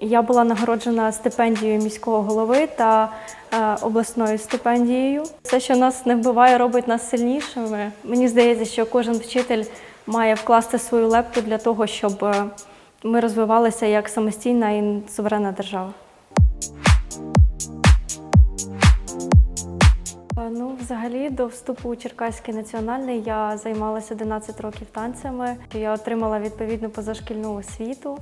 Я була нагороджена стипендією міського голови та е, обласною стипендією. Все, що нас не вбиває, робить нас сильнішими. Мені здається, що кожен вчитель має вкласти свою лепту для того, щоб е, ми розвивалися як самостійна і суверенна держава. Ну, взагалі, до вступу у Черкаський національний я займалася 11 років танцями. Я отримала відповідну позашкільну освіту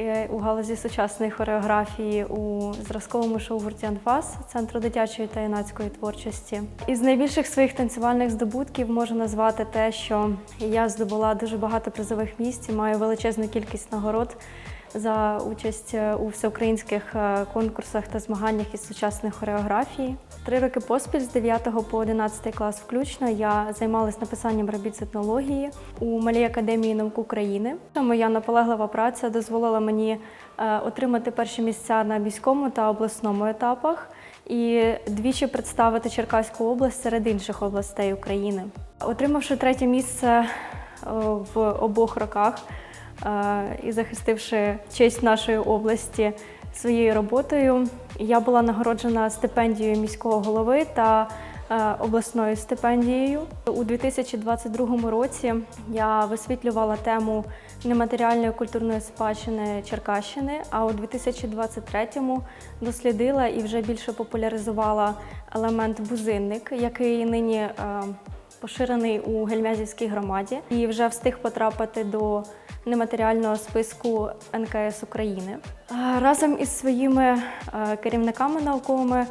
е, у галузі сучасної хореографії у зразковому шоу-гурті «Анфас» Центру дитячої та юнацької творчості. Із найбільших своїх танцювальних здобутків можу назвати те, що я здобула дуже багато призових місць і маю величезну кількість нагород за участь е, у всеукраїнських е, конкурсах та змаганнях із сучасної хореографії. Три роки поспіль з 9 по 11 клас включно я займалась написанням робіт з етнології у Малій академії наук України. Моя наполеглива праця дозволила мені е, отримати перші місця на міському та обласному етапах і двічі представити Черкаську область серед інших областей України. Отримавши третє місце в обох роках і захистивши честь нашої області своєю роботою, я була нагороджена стипендією міського голови та е, обласною стипендією. У 2022 році я висвітлювала тему нематеріальної культурної спадщини Черкащини, а у 2023 дослідила і вже більше популяризувала елемент бузинник, який нині е, поширений у Гельмязівській громаді і вже встиг потрапити до нематеріального списку НКС України. Е, Разом із своїми е, керівниками науковими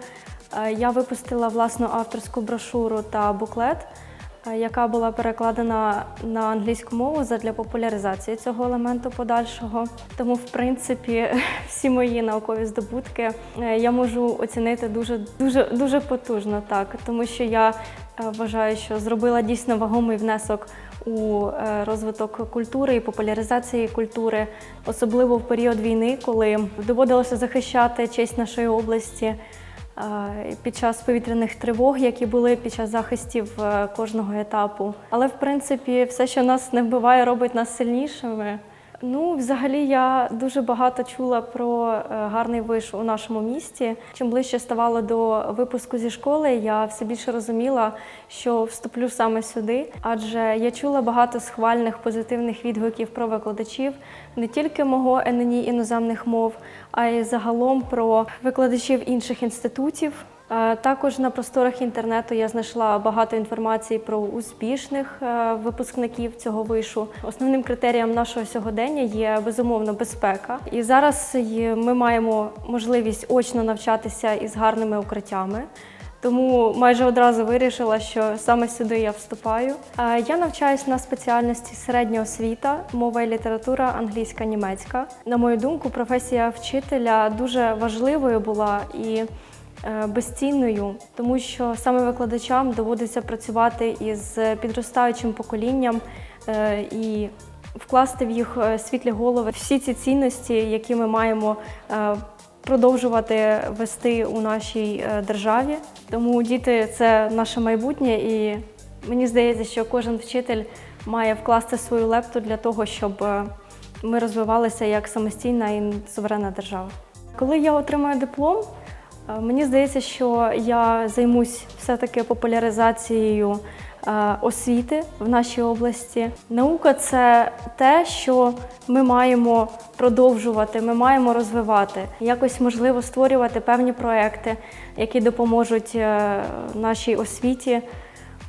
е, я випустила власну авторську брошуру та буклет, яка була перекладена на англійську мову задля популяризації цього елементу подальшого. Тому, в принципі, всі мої наукові здобутки я можу оцінити дуже дуже дуже потужно, так тому що я вважаю, що зробила дійсно вагомий внесок у е, розвиток культури і популяризації культури, особливо в період війни, коли доводилося захищати честь нашої області е, під час повітряних тривог, які були під час захистів е, кожного етапу. Але в принципі, все, що нас не вбиває, робить нас сильнішими. Ну, взагалі, я дуже багато чула про е, гарний виш у нашому місті. Чим ближче ставало до випуску зі школи, я все більше розуміла, що вступлю саме сюди, адже я чула багато схвальних позитивних відгуків про викладачів не тільки мого ННІ іноземних мов, а й загалом про викладачів інших інститутів. Е, Також на просторах інтернету я знайшла багато інформації про успішних е, випускників цього вишу. Основним критерієм нашого сьогодення є безумовно безпека. І зараз ми маємо можливість очно навчатися із гарними укриттями. Тому майже одразу вирішила, що саме сюди я вступаю. Е, Я навчаюсь на спеціальності середня освіта, мова і література, англійська, німецька. На мою думку, професія вчителя дуже важливою була і безцінною, тому що саме викладачам доводиться працювати із підростаючим поколінням е, і вкласти в їх е, світлі голови всі ці цінності, які ми маємо е, продовжувати вести у нашій е, державі. Тому діти це наше майбутнє, і мені здається, що кожен вчитель має вкласти свою лепту для того, щоб е, ми розвивалися як самостійна і суверенна держава. Коли я отримаю диплом, е, мені здається, що я займусь все-таки популяризацією е, освіти в нашій області. Наука це те, що ми маємо продовжувати, ми маємо розвивати, якось можливо створювати певні проекти, які допоможуть е, нашій освіті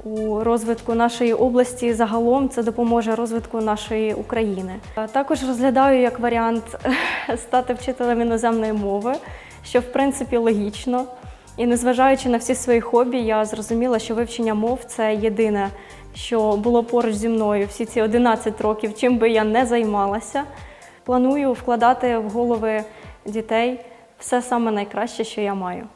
у розвитку нашої області. Загалом це допоможе розвитку нашої України. Е, Також розглядаю як варіант стати вчителем іноземної мови, що в принципі логічно. І незважаючи на всі свої хобі, я зрозуміла, що вивчення мов це єдине, що було поруч зі мною всі ці 11 років, чим би я не займалася. Планую вкладати в голови дітей все саме найкраще, що я маю.